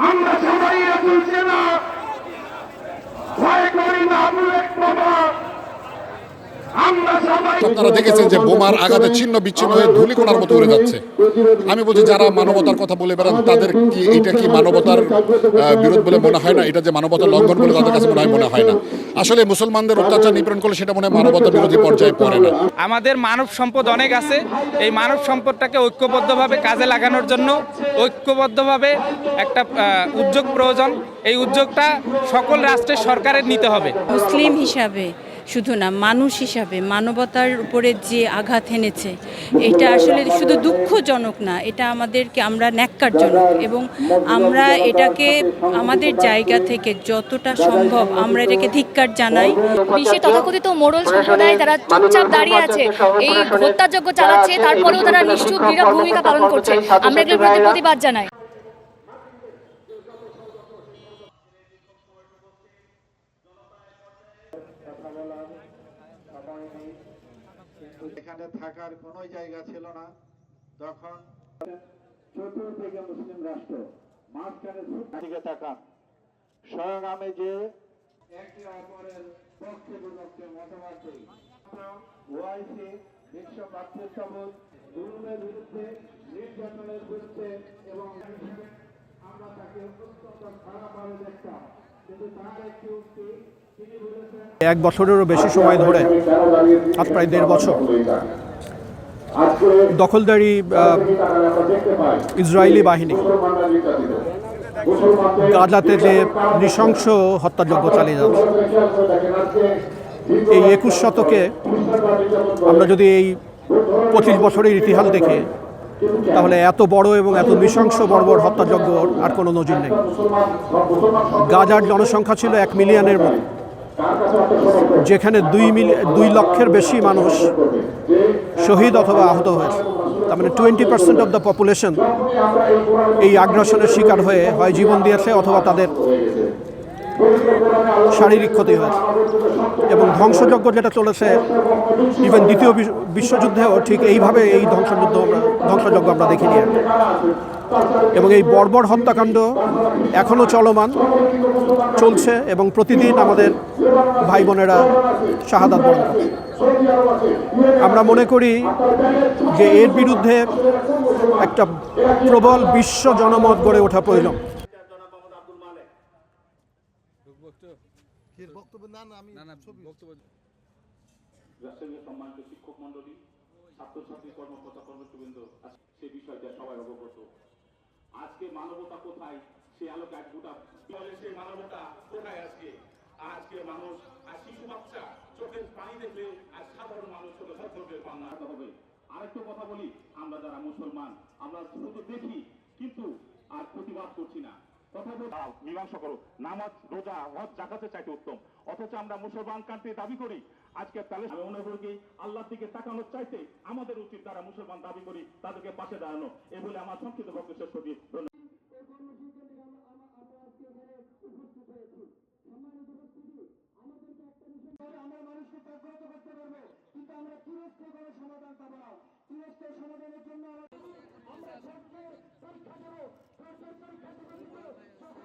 আমরা সবাই বলছি না ভয় করি না আমরা আপনারা দেখেছেন যে বোমার আঘাতে ছিন্ন বিচ্ছিন্ন হয়ে ধুলিকোনার মতো উড়ে যাচ্ছে। আমি বলছি যারা মানবতার কথা বলে বেড়ান তাদের কি এটা কি মানবতার বিরোধ বলে মনে হয় না? এটা যে মানবতার লঙ্ঘন বলে তাদের কাছে মনে হয় মনে হয় না। আসলে মুসলমানদের অত্যাচার নিপীড়ন করলে সেটা মনে হয় মানবতা বিরোধী পর্যায়ে পড়ে না। আমাদের মানব সম্পদ অনেক আছে। এই মানব সম্পদটাকে ঐক্যবদ্ধভাবে কাজে লাগানোর জন্য ঐক্যবদ্ধভাবে একটা উদ্যোগ প্রয়োজন। এই উদ্যোগটা সকল রাষ্ট্রের সরকারের নিতে হবে। মুসলিম হিসাবে শুধু না, মানুষ হিসাবে মানবতার উপরে যে আঘাত এনেছে, এটা আসলে শুধু দুঃখজনক না, এটা আমাদেরকে, আমরা ন্যাক্কারজনক এবং আমরা এটাকে আমাদের জায়গা থেকে যতটা সম্ভব আমরা এটাকে ধিক্কার জানাই। বিশ্বের তথাকথিত মোড়ল সম্প্রদায় তারা চুপচাপ দাঁড়িয়ে আছে, এই হত্যাযজ্ঞ চালাচ্ছে, তারপরেও তারা নীরব ভূমিকা পালন করছে। আমরা এগুলোর প্রতিবাদ জানাই। এখানে থাকার কোনো জায়গা ছিল না। তখন চতুর্দিকে মুসলিম রাষ্ট্র মাঝখানে দিকে তাকান। স্বয়ং আমি যে একে অপরের পক্ষে বিপক্ষে মতামত করি ওআইসি বিশ্ব প্রার্থীসবোধ দুর্মের বিরুদ্ধে নির্যাতনের বিরুদ্ধে এবং আমরা তাকে অত্যন্ত খারাপভাবে দেখতাম। কিন্তু তার একটি উক্তি তিনি এক বছরেরও বেশি সময় ধরে, আজ প্রায় দেড় বছর, দখলদারি ইসরায়েলি বাহিনী গাজাতে যে নৃশংস হত্যাযজ্ঞ চালিয়ে যাচ্ছে। এই একুশ শতকে আমরা যদি এই পঁচিশ বছরের ইতিহাস দেখি, তাহলে এত বড় এবং এত নৃশংস বর্বর হত্যাযজ্ঞ আর কোনো নজির নেই। গাজার জনসংখ্যা ছিল এক মিলিয়নের মতো। যেখানে দুই মিলি, দুই লক্ষের বেশি মানুষ শহীদ অথবা আহত হয়েছে তার মানে twenty percent of the population এই আগ্রাসনের শিকার হয়ে হয় জীবন দিয়েছে অথবা তাদের শারীরিক ক্ষতি হয়েছে এবং ধ্বংসযজ্ঞ যেটা চলেছে ইভেন দ্বিতীয় বিশ্বযুদ্ধেও ঠিক এইভাবে এই ধ্বংসযুদ্ধ আমরা, ধ্বংসযজ্ঞ আমরা দেখিনি। এবং এই বর্বর হত্যাকাণ্ড এখনও চলমান, চলছে এবং প্রতিদিন আমাদের ভাই বোনেরা শাহাদাত বরণ করছে। আমরা মনে করি যে এর বিরুদ্ধে একটা প্রবল বিশ্ব জনমত গড়ে ওঠা প্রয়োজন। কর্মকর্তা সে বিষয়টা সবাই অবগত আজকে মানবতা কোথায়? সে আলোকে এক গোটা বলে সেই মানবতা কোথায় আজকে? আজকে মানুষ আর শিশু বাচ্চা চোখের পানি দেখলে আর সাধারণ মানুষ হলো ধৈর্যের পান্না হবে। আরেকটু কথা বলি আমরা যারা মুসলমান আমরা শুধু দেখি কিন্তু আর প্রতিবাদ করছি না। কথা মীমাংসা করো। নামাজ রোজা হজ জাকাতের চাইতে উত্তম। অথচ আমরা মুসলমান কান্ট্রি দাবি করি আজকে প্যালেস আমি মনে আল্লাহর দিকে তাকানোর চাইতে আমাদের উচিত তারা মুসলমান দাবি করি, তাদেরকে পাশে দাঁড়ানো। এ বলে আমার সংক্ষিপ্ত বক্তব্য শেষ করি। সমাধানের জন্য আমরা পরীক্ষা পরীক্ষা